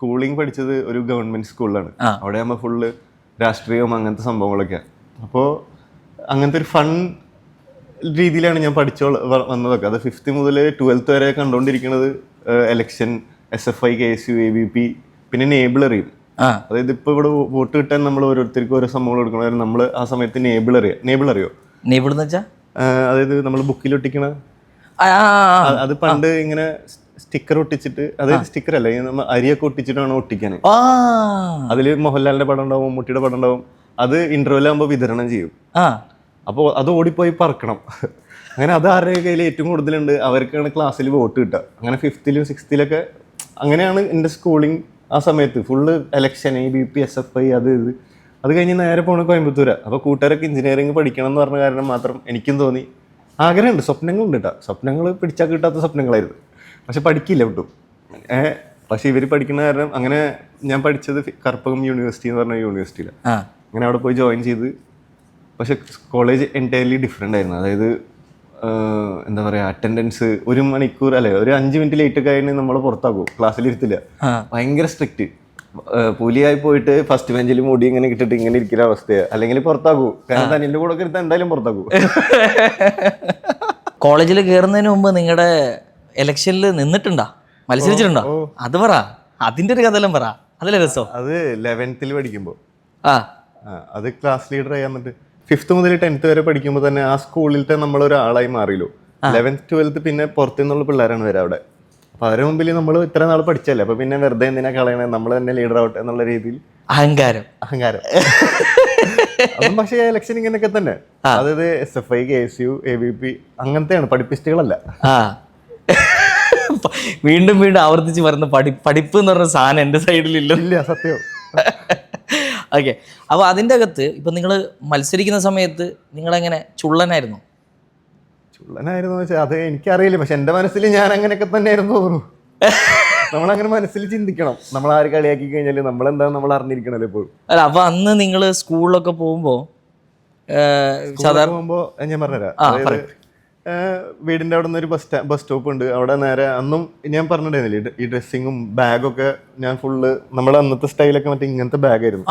Schooling പഠിച്ചത് ഒരു government സ്കൂളിലാണ്. അവിടെ നമ്മൾ ഫുള്ള് രാഷ്ട്രീയവും അങ്ങനത്തെ സംഭവങ്ങളൊക്കെ. അപ്പോൾ അങ്ങനത്തെ ഒരു ഫൺ രീതിയിലാണ് ഞാൻ പഠിച്ചോ വന്നതൊക്കെ. അത് ഫിഫ്ത്ത് മുതൽ ട്വൽത്ത് വരെ കണ്ടുകൊണ്ടിരിക്കുന്നത് election S F I K S U A B P പിന്നെ നേബിൾ അറിയും അതായത് ഇപ്പോൾ ഇവിടെ വോട്ട് കിട്ടാൻ നമ്മൾ ഓരോരുത്തർക്കും ഓരോ സംഭവങ്ങൾ കൊടുക്കണം. നമ്മൾ ആ സമയത്ത് നേബിൾ അറിയാം നേബിൾ അറിയോ? നേബിൾ എന്ന് വെച്ചാ? അതായത് നമ്മൾ ബുക്കിൽ ഒട്ടിക്കണ? അത് പണ്ട് ഇങ്ങനെ സ്റ്റിക്കർ ഒട്ടിച്ചിട്ട് അതായത് സ്റ്റിക്കർ അല്ല അരിയൊക്കെ ഒട്ടിച്ചിട്ടാണ് ഒട്ടിക്കാൻ അതിൽ മോഹൻലാലിന്റെ പടം ഉണ്ടാവും മമ്മൂട്ടിയുടെ പടം ഉണ്ടാവും അത് ഇന്റർവ്യൂല ആകുമ്പോൾ വിതരണം ചെയ്യും. അപ്പോൾ അത് ഓടിപ്പോയി പറക്കണം. അങ്ങനെ അത് ആരുടെ കയ്യിൽ ഏറ്റവും കൂടുതലുണ്ട് അവർക്കാണ് ക്ലാസ്സിൽ വോട്ട് കിട്ടുക. അങ്ങനെ ഫിഫ്ത്തിലും സിക്സ്ത്തിലൊക്കെ അങ്ങനെയാണ് എന്റെ സ്കൂളിങ് ആ സമയത്ത്. Full election A B P S F I അത് ഇത്. അത് കഴിഞ്ഞ് നേരെ പോണ കോയമ്പത്തൂര. അപ്പോൾ കൂട്ടുകാരൊക്കെ എഞ്ചിനീയറിംഗ് പഠിക്കണം എന്ന് പറഞ്ഞ കാരണം മാത്രം എനിക്കും തോന്നി. ആഗ്രഹമുണ്ട് സ്വപ്നങ്ങളുണ്ട് കേട്ടോ സ്വപ്നങ്ങൾ പിടിച്ചാൽ കിട്ടാത്ത സ്വപ്നങ്ങളായിരുന്നു. പക്ഷെ പഠിക്കില്ല വിട്ടു ഏഹ് പക്ഷെ ഇവർ പഠിക്കുന്ന കാരണം അങ്ങനെ ഞാൻ പഠിച്ചത് കർപ്പകം യൂണിവേഴ്സിറ്റി എന്ന് പറഞ്ഞ യൂണിവേഴ്സിറ്റിയിലാണ് അങ്ങനെ അവിടെ പോയി ജോയിൻ ചെയ്ത് പക്ഷെ കോളേജ് എന്റയർലി ഡിഫറെന്റ് ആയിരുന്നു. അതായത് എന്താ പറയുക അറ്റൻഡൻസ് ഒരു മണിക്കൂർ അല്ലെ ഒരു അഞ്ച് മിനിറ്റ് ലേറ്റ് ഒക്കെ ആയിട്ട് നമ്മൾ പുറത്താക്കും ക്ലാസ്സിൽ ഇരുത്തില്ല. ഭയങ്കര സ്ട്രിക്റ്റ് പുലിയായി പോയിട്ട് ഫസ്റ്റ് ബെഞ്ചിൽ മുടി ഇങ്ങനെ കിട്ടിട്ട് ഇങ്ങനെ ഇരിക്കുന്ന അവസ്ഥയാണ് അല്ലെങ്കിൽ പുറത്താക്കൂ. കാരണം തനിന്റെ കൂടെ ഒക്കെ ഇരുത്താൻ എന്തായാലും പുറത്താക്കൂ. കോളേജിൽ കയറുന്നതിന് മുമ്പ് നിങ്ങളുടെ ഇലക്ഷനിൽ നിന്നിട്ടുണ്ടോ? മത്സരിച്ചിട്ടുണ്ടോ? അത് പറ. അതിന്റെ ഒരു കഥയെല്ലാം പറ. അതല്ലേ രസം? അത് ലെവൻത്തിൽ പഠിക്കുമ്പോൾ ആ. അത് ക്ലാസ് ലീഡർ ആയി വന്നിട്ട് ഫിഫ്ത്ത് മുതൽ ടെൻത്ത് വരെ പഠിക്കുമ്പോൾ തന്നെ ആ സ്കൂളിലത്തെ നമ്മൾ ഒരാളായി മാറിയല്ലോ ലെവൻത്ത് ട്വൽത്ത് പിന്നെ പുറത്തു നിന്നുള്ള പിള്ളേരാണ് വരാം അവിടെ. അപ്പൊ അവരുടെ മുമ്പിൽ നമ്മൾ ഇത്ര നാൾ പഠിച്ചല്ലേ? അപ്പൊ പിന്നെ വെറുതെ എന്തിനാ കളയണേ? നമ്മൾ തന്നെ ലീഡർ ആവട്ടെ എന്നുള്ള രീതിയിൽ. അഹങ്കാരം. അഹങ്കാരം. അതും പക്ഷേ ഇലക്ഷൻ ഇങ്ങനെയൊക്കെ തന്നെ. അതായത് S F I K S U A B P അങ്ങനത്തെയാണ്. പഠിപ്പിസ്റ്റുകളല്ല. വീണ്ടും വീണ്ടും ആവർത്തിച്ച് വരുന്ന പഠി പഠിപ്പ് എന്ന് പറഞ്ഞ സാധനം എന്റെ സൈഡിലില്ല ഇല്ല സത്യം. ഓക്കെ അപ്പോൾ അതിന്റെ അകത്ത് ഇപ്പം നിങ്ങൾ മത്സരിക്കുന്ന സമയത്ത് നിങ്ങളെങ്ങനെ ചുള്ളനായിരുന്നു? ചുള്ളനായിരുന്നു വെച്ചാൽ അത് എനിക്കറിയില്ല. പക്ഷെ എന്റെ മനസ്സിൽ ഞാൻ അങ്ങനെയൊക്കെ തന്നെയായിരുന്നു തോന്നുന്നു. നമ്മളങ്ങനെ മനസ്സിൽ ചിന്തിക്കണം. നമ്മൾ ആര് കളിയാക്കി കഴിഞ്ഞാൽ നമ്മളെന്താ നമ്മൾ അറിഞ്ഞിരിക്കണല്ലോ ഇപ്പോൾ അല്ല അപ്പോൾ അന്ന് നിങ്ങൾ സ്കൂളിലൊക്കെ പോകുമ്പോൾ സാധാരണ പോകുമ്പോൾ ഞാൻ പറഞ്ഞുതരാം. വീടിന്റെ അവിടെ നിന്ന് ഒരു ബസ് ബസ് സ്റ്റോപ്പ് ഉണ്ട്. അവിടെ നേരെ അന്നും ഞാൻ പറഞ്ഞിട്ടുണ്ടായിരുന്നില്ലേ ഈ ഡ്രസ്സിങ്ങും ബാഗൊക്കെ ഞാൻ ഫുള്ള് നമ്മുടെ അന്നത്തെ സ്റ്റൈലൊക്കെ മറ്റേ ഇങ്ങനത്തെ ബാഗായിരുന്നു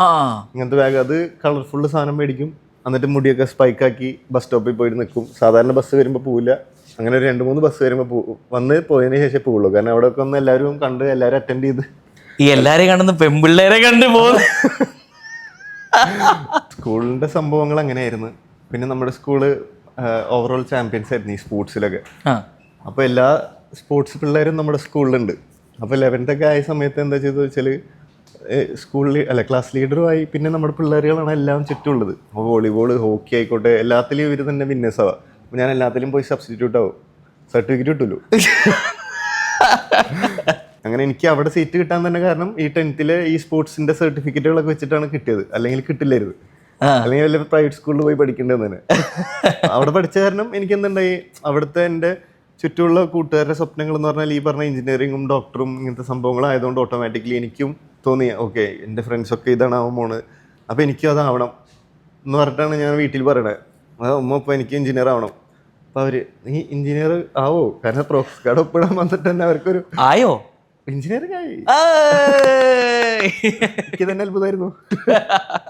ഇങ്ങനത്തെ ബാഗ് അത് കളർഫുള്ള് സാധനം മേടിക്കും. എന്നിട്ട് മുടിയൊക്കെ സ്പൈക്കാക്കി ബസ് സ്റ്റോപ്പിൽ പോയിട്ട് നിൽക്കും. സാധാരണ ബസ് വരുമ്പോൾ പോവില്ല. അങ്ങനെ ഒരു രണ്ട് മൂന്ന് ബസ് വരുമ്പോൾ പോകും വന്ന് പോയതിന് ശേഷം പോവുള്ളൂ. കാരണം അവിടെ ഒക്കെ ഒന്ന് എല്ലാവരും കണ്ട് എല്ലാവരും അറ്റൻഡ് ചെയ്ത്. ഈ എല്ലാവരെയും കണ്ടെന്ന് പെൺപിള്ളേരെ കണ്ട് പോകും സ്കൂളിന്റെ സംഭവങ്ങൾ അങ്ങനെയായിരുന്നു. പിന്നെ നമ്മുടെ സ്കൂൾ ഓവറോൾ ചാമ്പ്യൻസ് ആയിരുന്നു ഈ സ്പോർട്സിലൊക്കെ അപ്പോൾ എല്ലാ സ്പോർട്സ് പിള്ളേരും നമ്മുടെ സ്കൂളിലുണ്ട് അപ്പോൾ ലെവൻത്ത് ഒക്കെ ആയ സമയത്ത് എന്താ ചെയ്തത് വെച്ചാൽ സ്കൂളിൽ അല്ല ക്ലാസ് ലീഡറുമായി പിന്നെ നമ്മുടെ പിള്ളേരുകളാണ് എല്ലാം ചുറ്റുമുള്ളത്. അപ്പോൾ വോളിബോൾ ഹോക്കി ആയിക്കോട്ടെ എല്ലാത്തിലും ഇവർ തന്നെ വിന്നേഴ്സ് ആവാം. അപ്പോൾ ഞാൻ എല്ലാത്തിലും പോയി സബ്സ്റ്റിറ്റ്യൂട്ട് ആവും. സർട്ടിഫിക്കറ്റ് കിട്ടുമല്ലോ അങ്ങനെ എനിക്ക് അവിടെ സീറ്റ് കിട്ടാൻ തന്നെ കാരണം ഈ ടെൻത്തിലെ ഈ സ്പോർട്സിന്റെ സർട്ടിഫിക്കറ്റുകളൊക്കെ വെച്ചിട്ടാണ് കിട്ടിയത്. അല്ലെങ്കിൽ കിട്ടില്ലായിരുന്നു. അല്ലെങ്കിൽ വലിയ പ്രൈവറ്റ് സ്കൂളിൽ പോയി പഠിക്കേണ്ടത് അവിടെ പഠിച്ച കാരണം എനിക്ക് എന്തുണ്ടായി അവിടുത്തെ എന്റെ ചുറ്റുമുള്ള കൂട്ടുകാരുടെ സ്വപ്നങ്ങൾ എന്ന് പറഞ്ഞാൽ ഈ പറഞ്ഞ എഞ്ചിനീയറിങ്ങും ഡോക്ടറും ഇങ്ങനത്തെ സംഭവങ്ങളായതുകൊണ്ട് ഓട്ടോമാറ്റിക്കലി എനിക്കും തോന്നി ഓക്കെ എന്റെ ഫ്രണ്ട്സൊക്കെ ഇതാണ് ആവാൻ പോണ് അപ്പോൾ എനിക്കും അതാവണം. എന്ന് പറഞ്ഞിട്ടാണ് ഞാൻ വീട്ടിൽ പറയണത് അത് ഉമ്മ ഇപ്പോൾ എനിക്ക് എഞ്ചിനീയർ ആവണം. അപ്പോൾ അവർ നീ എഞ്ചിനീയർ ആവോ? കാരണം പ്രോസ് കാർഡ് ഒപ്പിടാൻ വന്നിട്ട് തന്നെ അവർക്കൊരു ആയോ? എഞ്ചിനീയറിംഗ് ആയി! എനിക്ക് തന്നെ അത്ഭുതമായിരുന്നു.